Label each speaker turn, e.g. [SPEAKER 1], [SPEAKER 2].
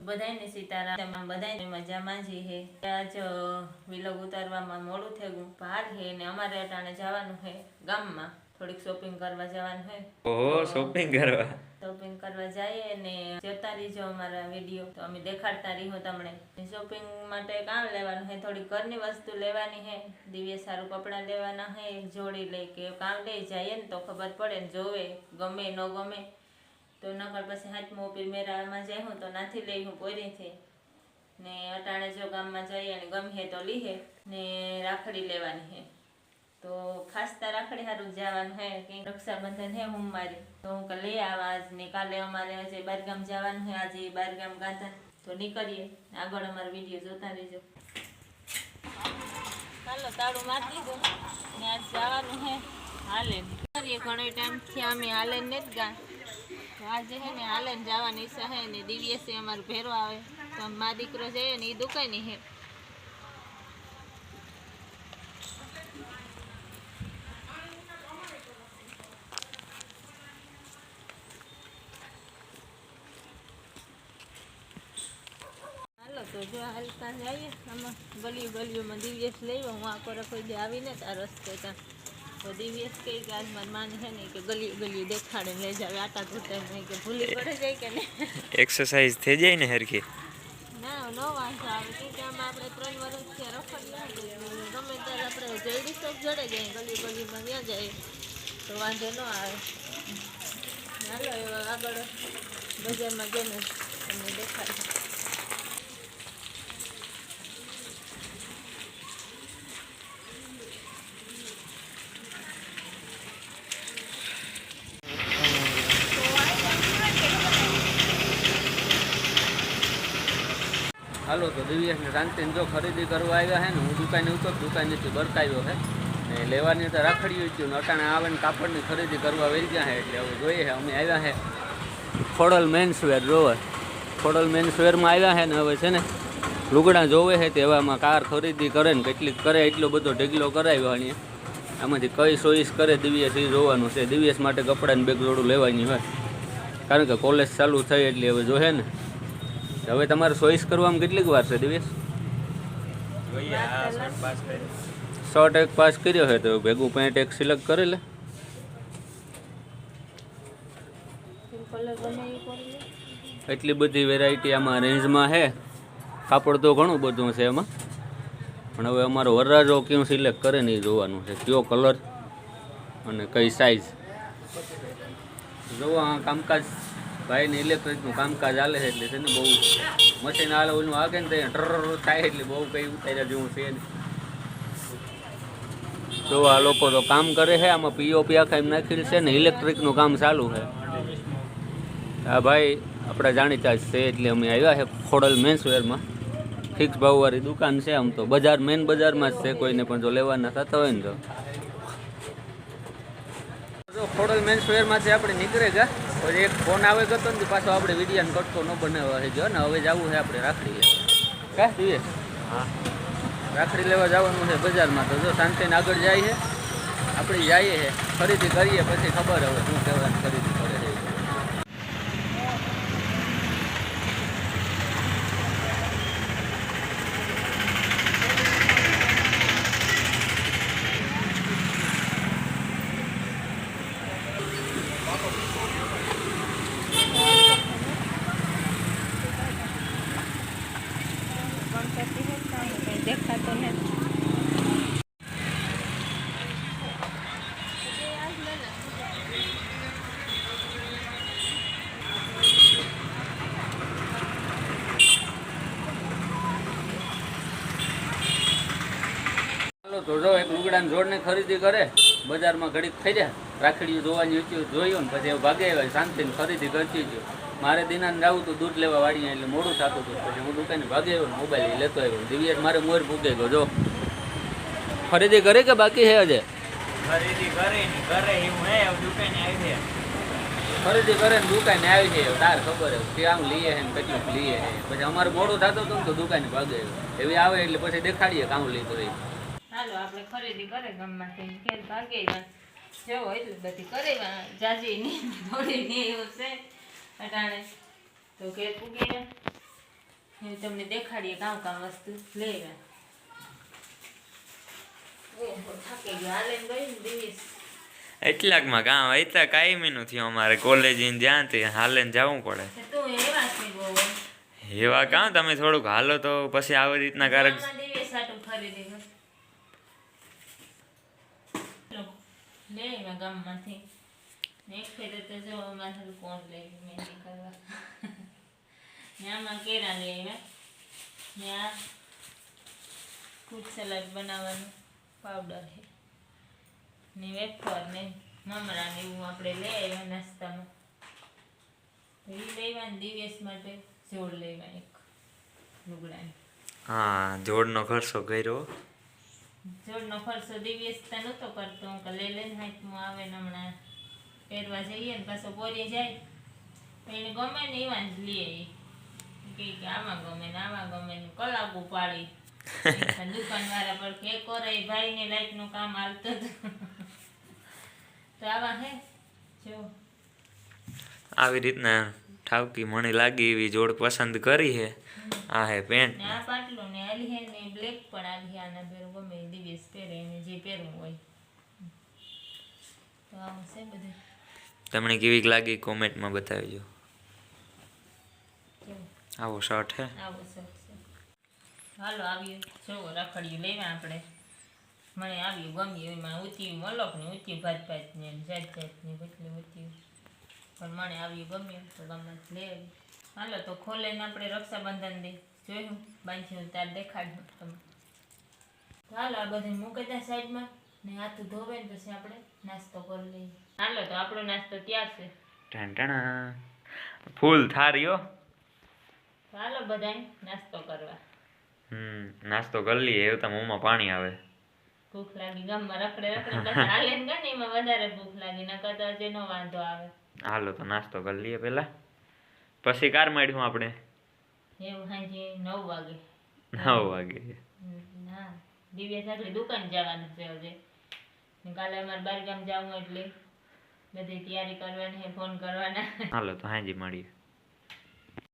[SPEAKER 1] બધાયને સીતારામ બધાય મજામાં જ હે. આજ વિલોગ ઉતારવામાં મોડું થયું. બહાર હે ને અમારે અટાણે જવાનું હે ગામમાં. થોડીક શોપિંગ કરવા જવાનું હે.
[SPEAKER 2] ઓહો શોપિંગ કરવા?
[SPEAKER 1] શોપિંગ કરવા જઈએ ને જોતા રહીજો અમારા વીડિયો. તો અમે દેખાડતા રહીશું તમને. શોપિંગ માટે કામ લેવાનું હે? થોડી ઘરની વસ્તુ લેવાની હે. દિવ્ય સારું કપડાં લેવાના હે. જોડી લઈ કે કામ લઈ જઈએ ને તો ખબર પડે ને જોવે ગમે ન ગમે. તો નકર પછી હાથમાં ઉપી મેરામાં જાય હું તો નાથી લઈ હું પોરીથી ને અટાણે જો ગામમાં જઈએ અને ગમે તો લીહે ને રાખડી લેવાની હે. તો ખાસ તો રાખડી સારું જવાનું હે કે રક્ષાબંધન હે હું મારી. તો હું કે લઈ આવા આજ ને કાલે અમારે આજે બારગામ જવાનું હે, આજે બારગામ ગાંધા. તો નીકળીએ. આગળ અમારો વીડિયો જોતા રહેજો. ચાલો તાળું મારી દીધું ને આજ જવાનું હે હાલે. ઘણો ટાઈમથી અમે હાલે ને જ ગા. તો આજે હે ને હાલે ને જવાની ઈચ્છા હે ને દિવસે અમારો ભેરો આવે. તો મા દીકરો જઈએ ને એ દુકાની હે. હાલો, તો જો હાલતા જઈએ. આમાં ગલીઓ ગલીઓમાં દિવ્યસ લઈ હું આખો રખોઈ દે આવીને તાર રસ્તે ત્યાં તો દિવ્યેશ કઈ કે આજ મારી માને છે ને કે ગલી ગલી દેખાડે લઈ જાવે. આટા તૂટે નહીં કે ભૂલી પડે જાય કે નહીં.
[SPEAKER 2] એક્સરસાઇઝ થઈ જાય ને હરખી?
[SPEAKER 1] ના નો વાંધો આવે. કે આમાં આપણે ત્રણ વર્ષથી તો ગમે ત્યારે આપણે જયડી ચોક જડે જાય ગલી ગલીમાં ત્યાં જાય. તો વાંધો ન આવે. ચાલો આગળ બજારમાં જઈને તમને દેખાડે
[SPEAKER 3] હાલો તો દિવ્યેશને શાંતિને જો ખરીદી કરવા આવ્યા છે ને, હું દુકાને ઉતર દુકાનેથી બરકાવ્યો છે ને લેવાની તો રાખડી હતી ને અટાણે આવે ને કાપડની ખરીદી કરવા વહી ગયા છે એટલે હવે જોઈએ છે અમે આવ્યા છે ખોડલ મેન્સવેર જોવે. ખોડલ મેન્સવેરમાં આવ્યા છે ને, હવે છે ને, લુગડા જોવે છે તે હવે કાર ખરીદી કરે ને, કેટલીક કરે, એટલો બધો ઢગલો કરાવ્યો અને આમાંથી કઈ ચોઈસ કરે દિવ્યસ એ જોવાનું છે. દિવ્યસ માટે કપડાની બેગ જોડું લેવાની હોય. કારણ કે કોલેજ ચાલુ થઈ એટલે હવે જોહે ને હવે તમારે ચોઈસ કરવામાં કેટલીક વાર છે દિવેશ
[SPEAKER 2] શર્ટ
[SPEAKER 3] એક પાસ કર્યો છે તો ભેગું પેન્ટ એક સિલેક્ટ કરી લે. એટલી બધી વેરાયટી આમાં રેન્જમાં છે કાપડ તો ઘણું બધું છે એમાં. પણ હવે અમારો વરરાજો કયું સિલેક્ટ કરે ને જોવાનું છે. કયો કલર અને કઈ સાઈઝ જોવો કામકાજ. ભાઈને ઇલેક્ટ્રિકનું કામકાજ હાલે છે એટલે છે ને બહુ મશીન હાલે, ઓલું આગે ને તો ટર થાય એટલે બહુ કંઈ ઉતાર્યા જેવું છે ને તો આ લોકો તો કામ કરે છે, આમાં પીઓપી આખા એમ નાખેલ છે ને ઇલેક્ટ્રિકનું કામ ચાલુ છે. હા ભાઈ આપણા જાણીતા છે એટલે અમે આવ્યા છે ખોડલ મેન્સવેરમાં ફિક્સ ભાવવાળી દુકાન છે આમ તો. બજાર મેન બજારમાં જ છે, કોઈને પણ જો લેવાના થતા હોય ને તો. ખોડલ મેન્સવેરમાંથી આપણે નીકળે ગયા પછી એક ફોન આવે ગયો ને પાછો આપણે વિડીયાને કટકો ન બનાવવા જો ને હવે જવું છે આપણે રાખડી લેવા. કા? જોઈએ
[SPEAKER 2] હા.
[SPEAKER 3] રાખડી લેવા જવાનું છે બજારમાં તો જો શાંતિને આગળ જાય છે. આપણે જઈએ છે ખરીદી કરીએ પછી ખબર હવે શું કહેવાય ખરીદી કરે છે
[SPEAKER 1] ગણપતિ હે કાંઈ કંઈ દેખાતો નથી
[SPEAKER 3] ચાલો તો જો એક લુગડાની જોડને ખરીદી કરે બજારમાં ઘડીક થઈ જાય. રાખડીયું જોવાની હતી જોયું ને પછી ભાગે આવ્યા શાંતિને ખરીદી કરતી ગયો મારે દિનાને જવું તો દૂધ લેવા વાળી એટલે મોડું થતું હતું. પછી હું દુકાને ભાગે આવ્યો મોબાઈલ લેતો આવ્યો. દિવ્યાસ મારે મોર ભૂગે ગયો જો. ખરીદી કરી કે બાકી છે હજે?
[SPEAKER 2] ખરીદી કરે ને કરે એવું હે દુકાને આવી છે
[SPEAKER 3] ખરીદી કરે ને દુકાને આવી છે તાર ખબર છે કે આમ લઈએ છે ને કેટલું લઈએ છે પછી અમારે મોડું થતું હતું ને તો દુકાને ભાગે આવ્યો. એવી આવે એટલે પછી દેખાડીએ કામ લીધું રહી
[SPEAKER 1] હાલો આપણે ખરીદી કરે ગામમાંથી ઘેર ભાગે જેવો એટલું બધી કરે જાજી ની થોડી ની એવું છે અટાણે. તો ઘેર પૂગીને હું તમને દેખાડીએ કામ કામ વસ્તુ લેવા થાકી ગયો. હાલે ગઈ ને દિવસ
[SPEAKER 2] એટલાકમાં કામ એટલા કાયમીનું થયું અમારે કોલેજ જ્યાં તે હાલે જવું પડે.
[SPEAKER 1] એવા
[SPEAKER 2] કામ તમે થોડુંક હાલો તો પછી આવી રીતના કારક
[SPEAKER 1] ગામમાં દિવસ હાટું ખરીદી કર. લો, એક લઈ લઈ આવ્યા પાવડર છે ને વેફર ને મમરા એવું આપણે લઈ આવ્યા નાસ્તામાં એ ને દિવસ માટે જોડ લેવા એક લુગડાની
[SPEAKER 2] હા જોડનો ખર્ચો કર્યો
[SPEAKER 1] જોડનો ખર્ચો દિવ્યસ્તા નહોતો કરતો હું કે લઈ લઈને હાથમાં આવે ને હમણાં પહેરવા જઈએ ને પાછો બોરી જાય. એને ગમે ને એવા જ ઈ. કે આમાં ગમે ને આમાં ગમે ને કલાકુ પાડી દુકાનવાળા પર કે કરે ભાઈને લાઈટનું કામ હાલતું હતું. તો આવા હે. જો.
[SPEAKER 2] આવી રીતના ઠાવકી મને લાગી એવી જોડ પસંદ કરી છે આ હે પેન્ટ.
[SPEAKER 1] આ પાટલું ને આલી હે ને બ્લેક પણ આલી આના પહેરું ગમે દિવસ પહેરે એને જે પહેરવું હોય. તો આવું છે બધું.
[SPEAKER 2] તમને કેવીક લાગી કોમેન્ટમાં બતાવજો. આવો શર્ટ હે.
[SPEAKER 1] આવો શર્ટ છે. હાલો આવ્યું જો રખડ્યું લેવા આપણે. મને આવ્યું ગમ્યું એમાં ઊંચી મલક ને ઊંચી ભાત ને જાત જાત ને બદલે ઊંચી પણ મને આવ્યું ગમ્યું તો ગમે લે. હાલો તો ખોલે ને આપણે રક્ષાબંધન દે. જોયું? બાંધ્યું ત્યારે દેખાડ્યું તમે હાલો આ બધું મૂકી દે સાઈડમાં ને હાથું ધોવે ને પછી આપણે નાસ્તો કરી લઈએ. હાલો તો આપણો નાસ્તો તૈયાર છે?
[SPEAKER 2] ફૂલ
[SPEAKER 1] થારીઓ હાલો બધાય નાસ્તો કરવા.
[SPEAKER 2] હમ નાસ્તો કરી લઈએ એવું તો મોંમાં પાણી આવે.
[SPEAKER 1] ભૂખ લાગી ગામમાં રખડે રખડે હાલે ને એમાં વધારે ભૂખ લાગી નકર તો હજી નો વાંધો આવે.
[SPEAKER 2] હાલો તો નાસ્તો કરી લઈએ પેલા પછી કાર માંડ્યું આપણે?
[SPEAKER 1] નવ વાગે.
[SPEAKER 2] નવ વાગે.
[SPEAKER 1] હા દિવ્યા સાગરી દુકાન જવાનું છે કાલે અમારે બારગામ જવું એટલે બધી તૈયારી કરવાની ફોન કરવાના.
[SPEAKER 2] હાલો તો હાજી મળીએ.